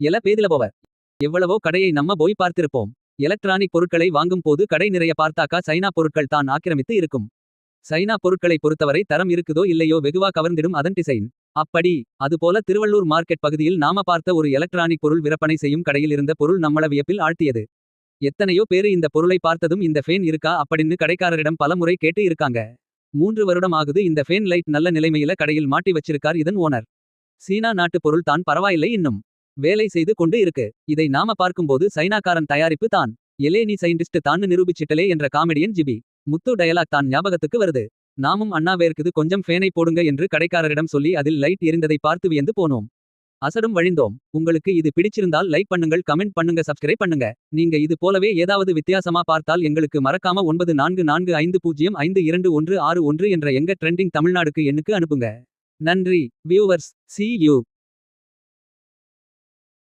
எல பேதில போவ. எவ்வளவோ கடையை நம்ம போய் பார்த்திருப்போம். எலக்ட்ரானிக் பொருட்களை வாங்கும் போது கடை நிறைய பார்த்தாக்கா சைனா பொருட்கள் தான் ஆக்கிரமித்து இருக்கும். சைனா பொருட்களை பொறுத்தவரை தரம் இருக்குதோ இல்லையோ வெகுவா கவர்ந்திடும் அதன் டிசைன் அப்படி அதுபோல திருவள்ளூர் மார்க்கெட் பகுதியில் நாம பார்த்த ஒரு எலக்ட்ரானிக் பொருள் விற்பனை செய்யும் கடையில் இருந்த பொருள் நம்மள வியப்பில் ஆழ்த்தியது. எத்தனையோ பேரு இந்த பொருளை பார்த்ததும் இந்த ஃபேன் இருக்கா அப்படின்னு கடைக்காரரிடம் பலமுறை கேட்டு இருக்காங்க. மூன்று வருடம் ஆகுது இந்த ஃபேன் லைட் நல்ல நிலைமையில கடையில் மாட்டி வச்சிருக்கார் இதன் ஓனர். சீனா நாட்டு பொருள் தான் பரவாயில்லை இன்னும். வேலை செய்து கொண்டு இருக்கு. இதை நாம பார்க்கும்போது சைனாக்காரன் தயாரிப்பு தான். எலே நீ சயின்டிஸ்ட் தான்னு நிரூபிச்சிட்டலே என்ற காமெடியன் ஜிபி. முத்து டயலாக் தான் ஞாபகத்துக்கு வருது. நாமும் அண்ணாவேர்க்குது கொஞ்சம் ஃபேனை போடுங்க என்று கடைக்காரரிடம் சொல்லி அதில் லைட் எரிந்ததை பார்த்து வியந்து போனோம். அசடும் வழிந்தோம். உங்களுக்கு இது பிடிச்சிருந்தால் லைக் பண்ணுங்கள் கமெண்ட் பண்ணுங்க சப்ஸ்கிரைப் பண்ணுங்க. நீங்க இது போலவே ஏதாவது வித்தியாசமா பார்த்தால் எங்களுக்கு மறக்காம ஒன்பது நான்கு நான்கு ஐந்து பூஜ்ஜியம் ஐந்து இரண்டு ஒன்று ஆறு ஒன்று என்ற எங்க ட்ரெண்டிங் தமிழ்நாடுக்கு எண்ணுக்கு அனுப்புங்க. நன்றி வியூவர்ஸ் சி யூ.